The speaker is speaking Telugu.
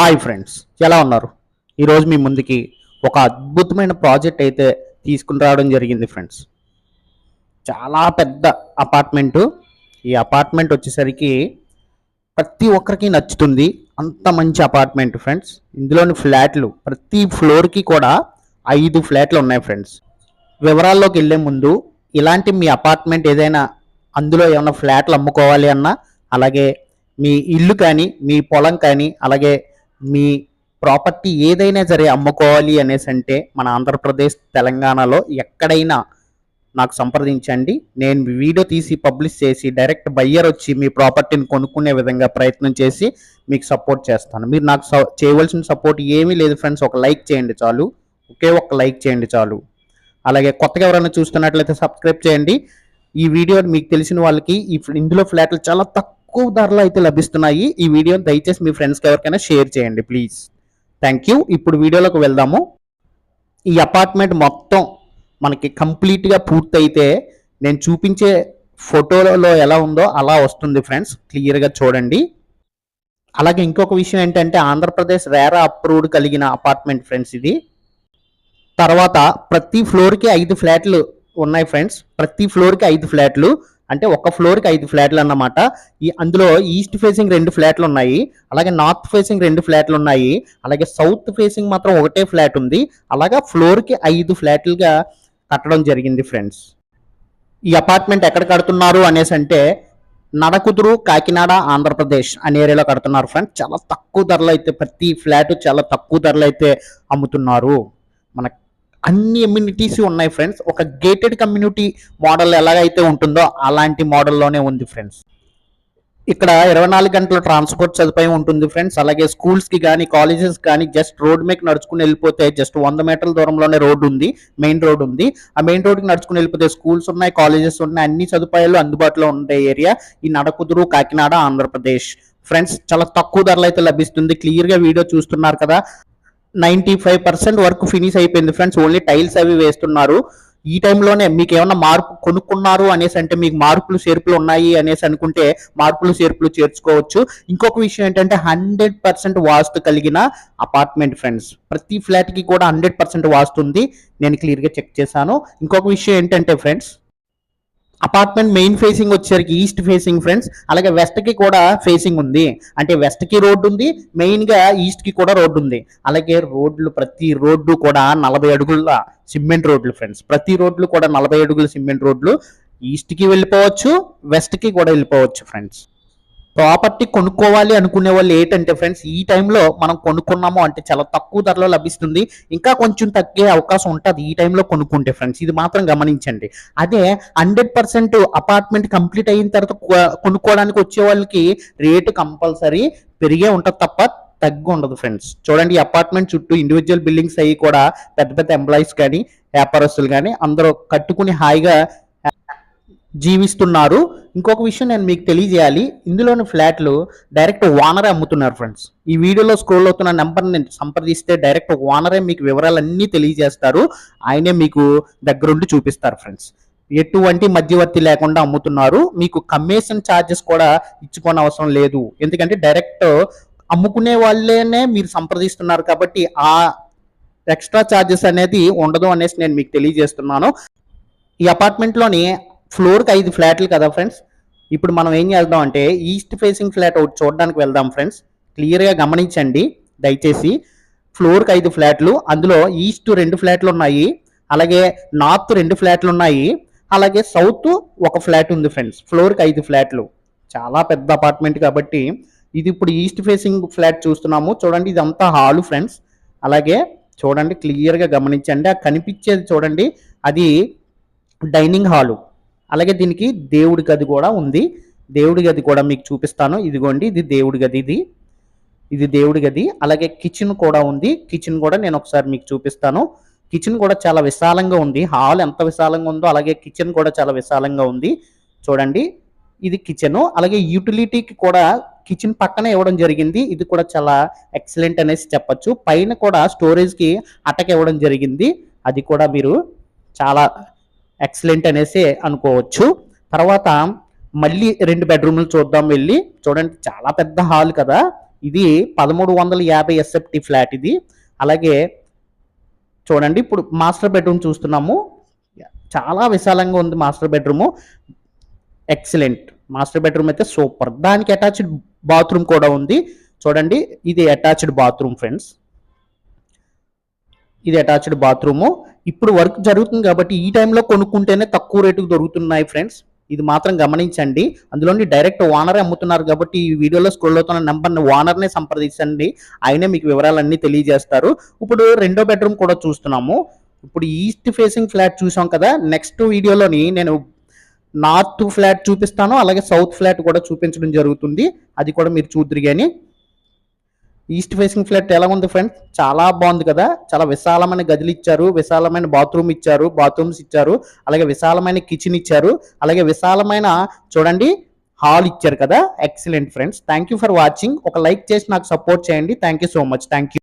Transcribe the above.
హాయ్ ఫ్రెండ్స్ ఎలా ఉన్నారు? ఈరోజు మీ ముందుకి ఒక అద్భుతమైన ప్రాజెక్ట్ అయితే తీసుకుని రావడం జరిగింది ఫ్రెండ్స్. చాలా పెద్ద అపార్ట్మెంటు. ఈ అపార్ట్మెంట్ వచ్చేసరికి ప్రతి ఒక్కరికి నచ్చుతుంది. అంత మంచి అపార్ట్మెంట్ ఫ్రెండ్స్. ఇందులోని ఫ్లాట్లు ప్రతి ఫ్లోర్కి కూడా ఐదు ఫ్లాట్లు ఉన్నాయి ఫ్రెండ్స్. వివరాల్లోకి వెళ్ళే ముందు ఇలాంటి మీ అపార్ట్మెంట్ ఏదైనా అందులో ఏమైనా ఫ్లాట్లు అమ్ముకోవాలి అన్నా అలాగే మీ ఇల్లు కానీ మీ పొలం కానీ అలాగే మీ ప్రాపర్టీ ఏదైనా సరే అమ్ముకోవాలి అనేసి అంటే మన ఆంధ్రప్రదేశ్ తెలంగాణలో ఎక్కడైనా నాకు సంప్రదించండి. నేను వీడియో తీసి పబ్లిష్ చేసి డైరెక్ట్ బయ్యర్ వచ్చి మీ ప్రాపర్టీని కొనుక్కునే విధంగా ప్రయత్నం చేసి మీకు సపోర్ట్ చేస్తాను. మీరు నాకు స- చేయవలసిన సపోర్ట్ ఏమీ లేదు ఫ్రెండ్స్. ఒక లైక్ చేయండి చాలు. ఒకే ఒక లైక్ చేయండి చాలు. అలాగే కొత్తగా ఎవరైనా చూస్తున్నట్లయితే సబ్స్క్రైబ్ చేయండి. ఈ వీడియో మీకు తెలిసిన వాళ్ళకి ఇందులో ఫ్లాట్లు చాలా తక్కువ తక్కువ ధరలో అయితే లభిస్తున్నాయి. ఈ వీడియో దయచేసి మీ ఫ్రెండ్స్కి ఎవరికైనా షేర్ చేయండి ప్లీజ్ థ్యాంక్ యూ ఇప్పుడు వీడియోలోకి వెళ్దాము. ఈ అపార్ట్మెంట్ మొత్తం మనకి కంప్లీట్గా పూర్తయితే నేను చూపించే ఫోటోలో ఎలా ఉందో అలా వస్తుంది ఫ్రెండ్స్ క్లియర్గా చూడండి. అలాగే ఇంకొక విషయం ఏంటంటే ఆంధ్రప్రదేశ్ రేరా అప్రూవ్డ్ కలిగిన అపార్ట్మెంట్ ఫ్రెండ్స్ ఇది. తర్వాత ప్రతి ఫ్లోర్కి ఐదు ఫ్లాట్లు ఉన్నాయి ఫ్రెండ్స్ ప్రతి ఫ్లోర్కి ఐదు ఫ్లాట్లు అంటే ఒక ఫ్లోర్కి ఐదు ఫ్లాట్లు అన్నమాట. ఈ అందులో ఈస్ట్ ఫేసింగ్ రెండు ఫ్లాట్లు ఉన్నాయి. అలాగే నార్త్ ఫేసింగ్ రెండు ఫ్లాట్లు ఉన్నాయి. అలాగే సౌత్ ఫేసింగ్ మాత్రం ఒకటే ఫ్లాట్ ఉంది. అలాగా ఫ్లోర్కి ఐదు ఫ్లాట్లుగా కట్టడం జరిగింది ఫ్రెండ్స్. ఈ అపార్ట్మెంట్ ఎక్కడ కడుతున్నారు అనేసి అంటే నడకుదురు కాకినాడ ఆంధ్రప్రదేశ్ అనే ఏరియాలో కడుతున్నారు ఫ్రెండ్స్. చాలా తక్కువ ధరలో అయితే ప్రతి ఫ్లాట్ చాలా తక్కువ ధరలో అయితే అమ్ముతున్నారు. మన అన్ని ఎమ్యూనిటీస్ ఉన్నాయి ఫ్రెండ్స్ ఒక గేటెడ్ కమ్యూనిటీ మోడల్ ఎలాగైతే ఉంటుందో అలాంటి మోడల్లోనే ఉంది ఫ్రెండ్స్ ఇక్కడ ఇరవై నాలుగు గంటల ట్రాన్స్పోర్ట్ సదుపాయం ఉంటుంది ఫ్రెండ్స్ అలాగే స్కూల్స్కి కానీ కాలేజెస్ కానీ జస్ట్ రోడ్ మీకు నడుచుకుని వెళ్ళిపోతే జస్ట్ వంద మీటర్ల దూరంలోనే రోడ్డు ఉంది మెయిన్ రోడ్ ఉంది. ఆ మెయిన్ రోడ్కి నడుచుకుని వెళ్ళిపోతే స్కూల్స్ ఉన్నాయి కాలేజెస్ ఉన్నాయి అన్ని సదుపాయాలు అందుబాటులో ఉండే ఏరియా ఈ నడకుదురు కాకినాడ ఆంధ్రప్రదేశ్. ఫ్రెండ్స్ చాలా తక్కువ ధరలు అయితే లభిస్తుంది క్లియర్గా వీడియో చూస్తున్నారు కదా. Ninety five percent work finish అయిపోయింది ఫ్రెండ్స్. ఓన్లీ టైల్స్ అవి వేస్తున్నారు. ఈ టైంలోనే మీకు ఏమన్నా మార్పు కొనుక్కున్నారు అనేసి అంటే మీకు మార్పులు చేర్పులు ఉన్నాయి అనేసి అనుకుంటే మార్పులు చేర్పులు చేర్చుకోవచ్చు. ఇంకొక విషయం ఏంటంటే హండ్రెడ్ పర్సెంట్ వాస్తు కలిగిన అపార్ట్మెంట్ ఫ్రెండ్స్ ప్రతి ఫ్లాట్కి కూడా హండ్రెడ్ పర్సెంట్ వాస్తు ఉంది. నేను క్లియర్గా చెక్ చేశాను. ఇంకొక విషయం ఏంటంటే ఫ్రెండ్స్ అపార్ట్మెంట్ మెయిన్ ఫేసింగ్ వచ్చేసరికి ఈస్ట్ ఫేసింగ్ ఫ్రెండ్స్ అలాగే వెస్ట్కి కూడా ఫేసింగ్ ఉంది. అంటే వెస్ట్కి రోడ్డు ఉంది మెయిన్గా ఈస్ట్కి కూడా రోడ్డు ఉంది. అలాగే రోడ్లు ప్రతి రోడ్డు కూడా నలభై అడుగుల సిమెంట్ రోడ్లు ఫ్రెండ్స్. ప్రతి రోడ్లు కూడా నలభై అడుగుల సిమెంట్ రోడ్లు ఈస్ట్కి వెళ్ళిపోవచ్చు వెస్ట్కి కూడా వెళ్ళిపోవచ్చు ఫ్రెండ్స్. ప్రాపర్టీ కొనుక్కోవాలి అనుకునే వాళ్ళు ఏంటంటే ఫ్రెండ్స్ ఈ టైంలో మనం కొనుక్కున్నాము అంటే చాలా తక్కువ ధరలో లభిస్తుంది. ఇంకా కొంచెం తగ్గే అవకాశం ఉంటుంది ఈ టైంలో కొనుక్కుంటే ఫ్రెండ్స్. ఇది మాత్రం గమనించండి. అదే హండ్రెడ్ పర్సెంట్ అపార్ట్మెంట్ కంప్లీట్ అయిన తర్వాత కొనుక్కోవడానికి వచ్చే వాళ్ళకి రేటు కంపల్సరీ పెరిగే ఉంటుంది తప్ప తగ్గు ఉండదు ఫ్రెండ్స్. చూడండి ఈ అపార్ట్మెంట్ చుట్టూ ఇండివిజువల్ బిల్డింగ్స్ అవి కూడా పెద్ద పెద్ద ఎంప్లాయీస్ కానీ వ్యాపారస్తులు కానీ అందరూ కట్టుకుని హాయిగా జీవిస్తున్నారు. ఇంకొక విషయం నేను మీకు తెలియజేయాలి. ఇందులోని ఫ్లాట్లు డైరెక్ట్ ఓనరే అమ్ముతున్నారు ఫ్రెండ్స్. ఈ వీడియోలో స్క్రోల్ అవుతున్న నెంబర్ని సంప్రదిస్తే డైరెక్ట్ ఓనరే మీకు వివరాలన్నీ తెలియజేస్తారు. ఆయనే మీకు దగ్గరుండి చూపిస్తారు ఫ్రెండ్స్. ఎటువంటి మధ్యవర్తి లేకుండా అమ్ముతున్నారు. మీకు కమిషన్ ఛార్జెస్ కూడా ఇచ్చుకోని అవసరం లేదు. ఎందుకంటే డైరెక్ట్ అమ్ముకునే వాళ్ళనే మీరు సంప్రదిస్తున్నారు కాబట్టి ఆ ఎక్స్ట్రా ఛార్జెస్ అనేది ఉండదు అనేసి నేను మీకు తెలియజేస్తున్నాను. ఈ అపార్ట్మెంట్లోని ఫ్లోర్కి ఐదు ఫ్లాట్లు కదా ఫ్రెండ్స్. ఇప్పుడు మనం ఏం చేద్దాం అంటే ఈస్ట్ ఫేసింగ్ ఫ్లాట్ ఒకటి చూడడానికి వెళ్దాం ఫ్రెండ్స్. క్లియర్గా గమనించండి దయచేసి. ఫ్లోర్కి ఐదు ఫ్లాట్లు అందులో ఈస్ట్ రెండు ఫ్లాట్లు ఉన్నాయి అలాగే నార్త్ రెండు ఫ్లాట్లు ఉన్నాయి అలాగే సౌత్ ఒక ఫ్లాట్ ఉంది ఫ్రెండ్స్. ఫ్లోర్కి ఐదు ఫ్లాట్లు. చాలా పెద్ద అపార్ట్మెంట్ కాబట్టి ఇది ఇప్పుడు ఈస్ట్ ఫేసింగ్ ఫ్లాట్ చూస్తున్నాము. చూడండి ఇదంతా హాలు ఫ్రెండ్స్. అలాగే చూడండి క్లియర్గా గమనించండి. ఆ కనిపించేది చూడండి అది డైనింగ్ హాలు. అలాగే దీనికి దేవుడి గది కూడా ఉంది. దేవుడి గది కూడా మీకు చూపిస్తాను. ఇదిగోండి ఇది దేవుడి గది ఇది. ఇది దేవుడి గది. అలాగే కిచెన్ కూడా ఉంది. కిచెన్ కూడా నేను ఒకసారి మీకు చూపిస్తాను. కిచెన్ కూడా చాలా విశాలంగా ఉంది. హాల్ ఎంత విశాలంగా ఉందో అలాగే కిచెన్ కూడా చాలా విశాలంగా ఉంది. చూడండి ఇది కిచెన్. అలాగే యూటిలిటీకి కూడా కిచెన్ పక్కనే ఇవ్వడం జరిగింది. ఇది కూడా చాలా ఎక్సలెంట్ అనేసి చెప్పచ్చు. పైన కూడా స్టోరేజ్కి అటక్ ఇవ్వడం జరిగింది. అది కూడా మీరు చాలా ఎక్సలెంట్ అనేసి అనుకోవచ్చు. తర్వాత మళ్ళీ రెండు బెడ్రూమ్లు చూద్దాం వెళ్ళి. చూడండి చాలా పెద్ద హాల్ కదా. ఇది పదమూడు వందల యాభై ఎస్ఎఫ్టీ ఫ్లాట్ ఇది. అలాగే చూడండి ఇప్పుడు మాస్టర్ బెడ్రూమ్ చూస్తున్నాము. చాలా విశాలంగా ఉంది master bedroom excellent master bedroom అయితే సూపర్ దానికి అటాచ్డ్ బాత్రూమ్ కూడా ఉంది. చూడండి ఇది అటాచ్డ్ బాత్రూమ్ ఫ్రెండ్స్ ఇది అటాచ్డ్ బాత్రూము ఇప్పుడు వర్క్ జరుగుతుంది కాబట్టి ఈ టైంలో కొనుక్కుంటేనే తక్కువ రేటుకు దొరుకుతున్నాయి ఫ్రెండ్స్ ఇది మాత్రం గమనించండి. అందులోని డైరెక్ట్ ఓనరే అమ్ముతున్నారు కాబట్టి ఈ వీడియోలో స్క్రోల్ అవుతున్న నెంబర్ని ఓనర్నే సంప్రదించండి. ఆయనే మీకు వివరాలన్నీ తెలియజేస్తారు. ఇప్పుడు రెండో బెడ్రూమ్ కూడా చూస్తున్నాము. ఇప్పుడు ఈస్ట్ ఫేసింగ్ ఫ్లాట్ చూసాం కదా. నెక్స్ట్ వీడియోలోని నేను నార్త్ ఫ్లాట్ చూపిస్తాను. అలాగే సౌత్ ఫ్లాట్ కూడా చూపించడం జరుగుతుంది. అది కూడా మీరు చూద్దరు కానీ ఈస్ట్ ఫేసింగ్ ఫ్లాట్ ఎలా ఉంది ఫ్రెండ్స్? చాలా బాగుంది కదా. చాలా విశాలమైన గదులు ఇచ్చారు. విశాలమైన బాత్రూమ్ ఇచ్చారు. బాత్రూమ్స్ ఇచ్చారు. అలాగే విశాలమైన కిచెన్ ఇచ్చారు. అలాగే విశాలమైన చూడండి హాల్ ఇచ్చారు కదా. Excellent friends thank you for watching ఒక లైక్ చేసి నాకు సపోర్ట్ చేయండి. Thank you so much thank you